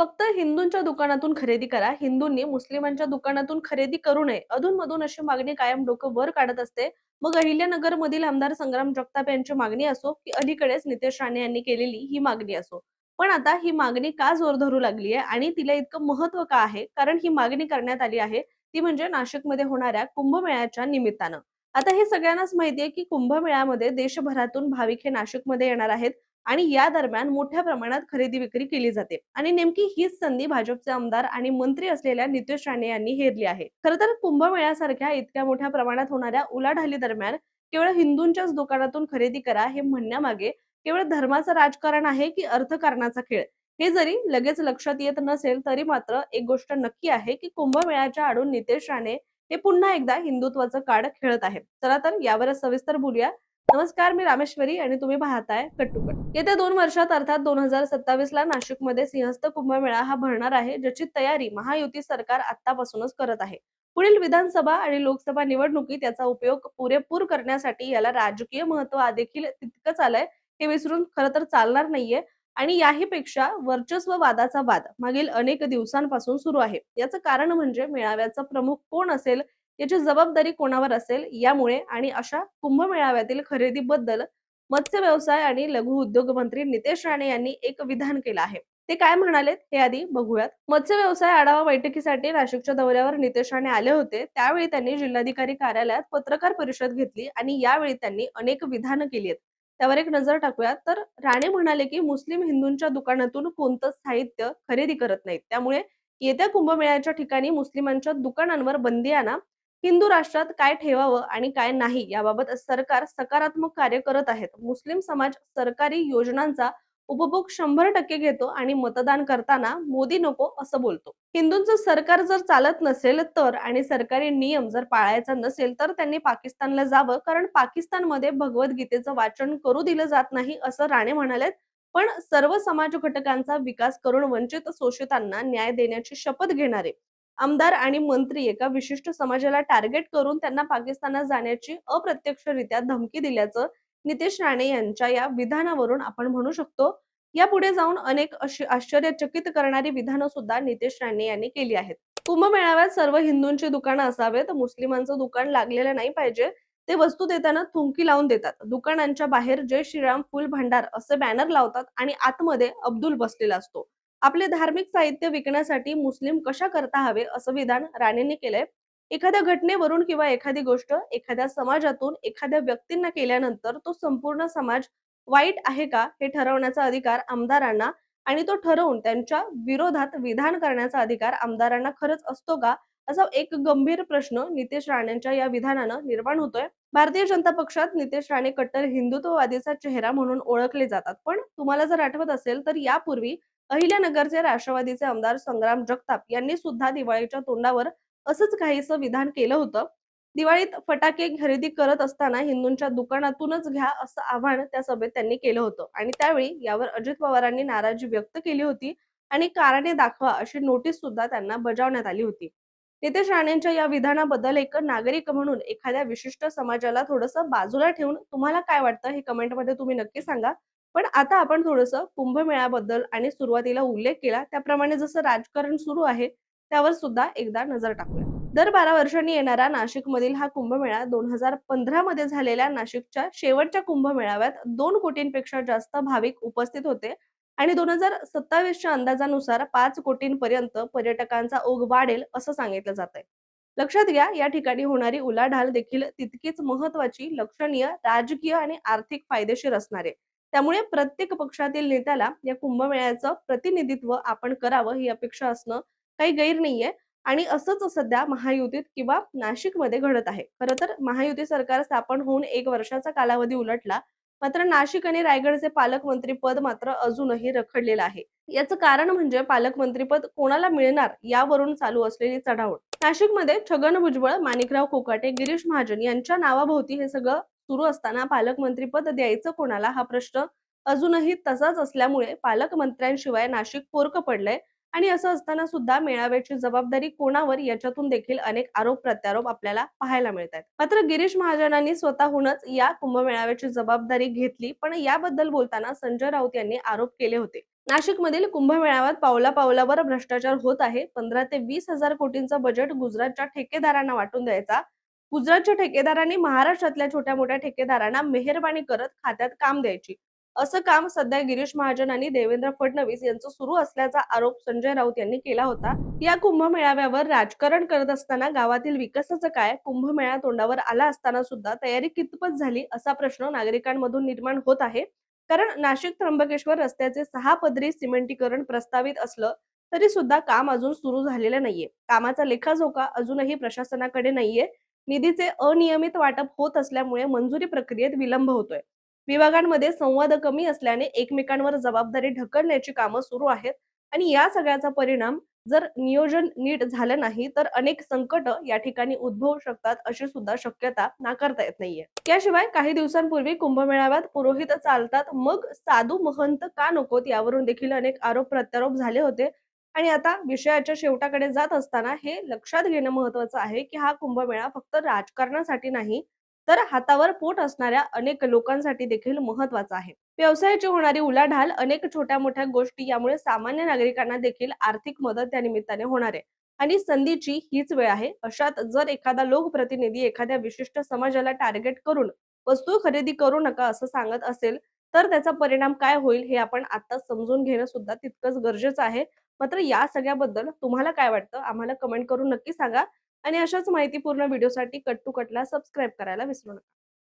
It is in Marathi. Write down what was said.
फक्त हिंदूंच्या दुकानातून खरेदी करा. हिंदूंनी मुस्लिमांच्या दुकानातून खरेदी करू नये. अधूनमधून अशी मागणी कायम डोकं वर काढत असते. मग अहिल्यानगर मधील आमदार संग्राम जगताप यांची मागणी असो की अलीकडेच नितेश राणे यांनी केलेली ही मागणी असो. पण आता ही मागणी का जोर धरू लागली आहे आणि तिला इतकं महत्त्व का आहे? कारण ही मागणी करण्यात आली आहे. ती म्हणजे नाशिकमध्ये होणाऱ्या कुंभमेळ्याच्या निमित्तानं. आता हे सगळ्यांनाच माहिती आहे की कुंभमेळ्यामध्ये देशभरातून भाविक हे नाशिकमध्ये येणार आहेत. आणि या दरम्यान मोठ्या प्रमाणात खरेदी विक्री केली जाते. आणि नेमकी हीच संधी भाजपचे आमदार आणि मंत्री असलेल्या नितेश राणे यांनी हेरली आहे. खर तर कुंभमेळ्यासारख्या इतक्या मोठ्या प्रमाणात होणाऱ्या उलाढाली दरम्यान केवळ हिंदूंच्याच दुकानातून खरेदी करा हे म्हणण्यामागे केवळ धर्माचं राजकारण आहे की अर्थकारणाचा खेळ? हे जरी लगेच लक्षात येत नसेल तरी मात्र एक गोष्ट नक्की आहे की कुंभमेळ्याच्या आडून नितेश राणे हे पुन्हा एकदा हिंदुत्वाचं कार्ड खेळत आहेत. चला तर यावरच सविस्तर बोलूया. नमस्कार मी रामेश्वरी आणि तुम्ही पाहताय कट्टुकट येत्या दोन वर्षात अर्थात दोन हजार सत्तावीस ला नाशिकमध्ये सिंहस्थ कुंभमेळा हा भरणार आहे ज्याची तयारी महायुती सरकार आतापासूनच करत आहे. पुढील विधानसभा आणि लोकसभा निवडणुकीत याचा उपयोग पुरेपूर करण्यासाठी याला राजकीय महत्त्व देखील तितकंच आलंय हे विसरून खरं तर चालणार नाहीये. आणि याही पेक्षा वर्चस्व वादाचा वाद मागील अनेक दिवसांपासून सुरू आहे. याचं कारण म्हणजे मेळाव्याचा प्रमुख कोण असेल याची जबाबदारी कोणावर असेल यामुळे आणि अशा कुंभमेळाव्यातील खरेदीबद्दल मत्स्य व्यवसाय आणि लघु उद्योग मंत्री नितेश राणे यांनी एक विधान केलं आहे. ते काय म्हणालेत हे आधी बघूयात. मत्स्य व्यवसाय आढावा बैठकीसाठी नाशिकच्या दौऱ्यावर नितेश राणे आले होते. त्यावेळी त्यांनी जिल्हाधिकारी कार्यालयात पत्रकार परिषद घेतली आणि यावेळी त्यांनी अनेक विधानं केली आहेत त्यावर एक नजर टाकूयात. तर राणे म्हणाले की मुस्लिम हिंदूंच्या दुकानातून कोणतं साहित्य खरेदी करत नाहीत. त्यामुळे येत्या कुंभमेळ्याच्या ठिकाणी मुस्लिमांच्या दुकानांवर बंदी आणा. हिंदू राष्ट्रात काय ठेवावं आणि काय नाही याबाबत सरकार सकारात्मक कार्य करत आहेत. मुस्लिम समाज सरकारी योजनांचा उपभोग शंभर टक्के घेतो आणि मतदान करताना मोदी नको असं बोलतो. हिंदूंचं सरकार जर चालत नसेल तर आणि सरकारी नियम जर पाळायचा नसेल तर त्यांनी पाकिस्तानला जावं कारण पाकिस्तानमध्ये भगवद्गीतेचं वाचन करू दिलं जात नाही असं राणे म्हणाले पण सर्व समाज घटकांचा विकास करून वंचित शोषितांना न्याय देण्याची शपथ घेणारे आमदार आणि मंत्री एका विशिष्ट समाजाला टार्गेट करून त्यांना पाकिस्तानात जाण्याची अप्रत्यक्षरित्या धमकी दिल्याचं नितेश राणे यांच्या या विधानावरून आपण म्हणू शकतो. यापुढे जाऊन अनेक आश्चर्यचकित करणारी विधानं सुद्धा नितेश राणे यांनी केली आहेत. कुंभमेळाव्यात सर्व हिंदूंची दुकानं असावेत मुस्लिमांचं दुकान लागलेलं नाही पाहिजे ते वस्तू देताना थुंकी लावून देतात. दुकानांच्या बाहेर जय श्रीराम फुल भांडार असे बॅनर लावतात आणि आतमध्ये अब्दुल बसलेला असतो. आपले धार्मिक साहित्य विकण्यासाठी मुस्लिम कशा करता हवे असं विधान राणेंनी केलंय. एखाद्या घटनेवरून किंवा एखादी गोष्ट एखाद्या समाजातून एखाद्या व्यक्तींना केल्यानंतर तो संपूर्ण समाज वाईट आहे का हे ठरवण्याचा अधिकार आमदारांना आणि तो ठरवून त्यांच्या विरोधात विधान करण्याचा अधिकार आमदारांना खरंच असतो का असा एक गंभीर प्रश्न नितेश राणेंच्या या विधानानं निर्माण होतोय. भारतीय जनता पक्षात नितेश राणे कट्टर हिंदुत्ववादीचा चेहरा म्हणून ओळखले जातात. पण तुम्हाला जर आठवत असेल तर यापूर्वी अहिल्यानगरचे राष्ट्रवादीचे आमदार संग्राम जगताप यांनी सुद्धा दिवाळीच्या तोंडावर असंच काहीसं विधान केलं होतं. दिवाळीत फटाके खरेदी करत असताना हिंदूंच्या दुकानातूनच घ्या असं आव्हान त्या सभेत त्यांनी केलं होतं. आणि त्यावेळी यावर अजित पवारांनी नाराजी व्यक्त केली होती आणि कारणे दाखवा अशी नोटीस सुद्धा त्यांना बजावण्यात आली होती. नितेश राणेंच्या या विधानाबद्दल एक नागरिक म्हणून एखाद्या विशिष्ट समाजाला थोडस बाजूला ठेवून तुम्हाला काय वाटतं हे कमेंटमध्ये तुम्ही नक्की सांगा. पण आता आपण थोडस कुंभमेळ्याबद्दल आणि सुरुवातीला उल्लेख केला त्याप्रमाणे जसं राजकारण सुरू आहे त्यावर सुद्धा एकदा नजर टाकूया. दर बारा वर्षांनी येणारा नाशिकमधील हा कुंभमेळा दोन हजार पंधरा मध्ये झालेल्या नाशिकच्या शेवटच्या कुंभमेळाव्यात दोन कोटींपेक्षा जास्त भाविक उपस्थित होते आणि दोन हजार सत्तावीसच्या अंदाजानुसार पाच कोटींपर्यंत पर्यटकांचा ओघ वाढेल असं सांगितलं जात आहे. लक्षात घ्या या ठिकाणी होणारी उलाढाल देखील तितकीच महत्वाची लक्षणीय राजकीय आणि आर्थिक फायदेशीर असणार. आहे त्यामुळे प्रत्येक पक्षातील नेत्याला या कुंभमेळ्याचं प्रतिनिधित्व आपण करावं ही अपेक्षा असणं काही गैर नाहीये. आणि असंच सध्या महायुतीत किंवा नाशिकमध्ये घडत आहे. खरं तर महायुती सरकार स्थापन होऊन एक वर्षाचा कालावधी उलटला मात्र नाशिक आणि रायगडचे पालकमंत्री पद मात्र अजूनही रखडलेलं आहे. याचं कारण म्हणजे पालकमंत्रीपद कोणाला मिळणार यावरून चालू असलेली चढाओढ. नाशिकमध्ये छगन भुजबळ माणिकराव कोकाटे गिरीश महाजन यांच्या नावाभोवती हे सगळं सुरू असताना पालकमंत्रीपद द्यायचं कोणाला? हा प्रश्न अजूनही तसाच असल्यामुळे पालकमंत्र्यांशिवाय नाशिक पोरक पडलंय. आणि असं असताना सुद्धा मेळाव्याची जबाबदारी कोणावर याच्यातून देखील अनेक आरोप प्रत्यारोप आपल्याला पाहायला मिळत आहेत मात्र गिरीश महाजनांनी स्वतःहूनच या कुंभमेळाव्याची जबाबदारी घेतली पण याबद्दल बोलताना संजय राऊत यांनी आरोप केले होते. नाशिकमधील कुंभमेळाव्यात पावला पावलावर भ्रष्टाचार होत आहे. पंधरा ते वीस हजार कोटींचा बजेट गुजरातच्या ठेकेदारांना वाटून द्यायचा गुजरातच्या ठेकेदारांनी महाराष्ट्रातल्या छोट्या मोठ्या ठेकेदारांना मेहरबानी करत खात्यात काम द्यायची. असं काम सध्या गिरीश महाजन आणि देवेंद्र फडणवीस यांचं सुरू असल्याचा आरोप संजय राऊत यांनी केला होता. या कुंभमेळाव्यावर राजकारण करत असताना गावातील विकासाचं काय? कुंभमेळा तोंडावर आला असताना सुद्धा तयारी कितपत झाली असा प्रश्न नागरिकांमधून निर्माण होत आहे. कारण नाशिक त्र्यंबकेश्वर रस्त्याचे सहा पदरी सिमेंटीकरण प्रस्तावित असलं तरी सुद्धा काम अजून सुरू झालेलं नाहीये. कामाचा लेखाजोखा अजूनही प्रशासनाकडे नाहीये. निधीचे अनियमित वाटप होत असल्यामुळे मंजुरी प्रक्रियेत विलंब होतोय. विभागांमध्ये संवाद कमी असल्याने एकमेकांवर जबाबदारी ढकलण्याची कामं सुरू आहेत आणि या सगळ्याचा परिणाम जर नियोजन नीट झालं नाही तर अनेक संकट या ठिकाणी उद्भवू शकतात अशी सुद्धा शक्यता नाकारता येत नाहीये. याशिवाय काही दिवसांपूर्वी कुंभमेळाव्यात पुरोहित चालतात. मग साधू महंत का नकोत यावरून देखील अनेक आरोप प्रत्यारोप झाले होते. आणि आता विषयाच्या शेवटाकडे जात असताना हे लक्षात घेणं महत्वाचं आहे की हा कुंभमेळा फक्त राजकारणासाठी नाही तर हातावर पोट असणाऱ्या अनेक लोकांसाठी देखील महत्त्वाचा आहे. व्यवसायाची होणारी उलाढाल अनेक छोट्या मोठ्या गोष्टी यामुळे सामान्य नागरिकांना देखील आर्थिक मदत त्या निमित्ताने होणार आहे. आणि संधीची हीच वेळ आहे. अशात जर एखादा लोकप्रतिनिधी एखाद्या विशिष्ट समाजाला टार्गेट करून वस्तू खरेदी करू नका असं सांगत असेल तर त्याचा परिणाम काय होईल हे आपण आता समजून घेणं सुद्धा तितकंच गरजेचं आहे. मात्र या सगळ्याबद्दल तुम्हाला काय वाटतं? आम्हाला कमेंट करून नक्की सांगा आणि अशाच माहितीपूर्ण व्हिडिओसाठी कट टू कटला सबस्क्राईब करायला विसरू नका.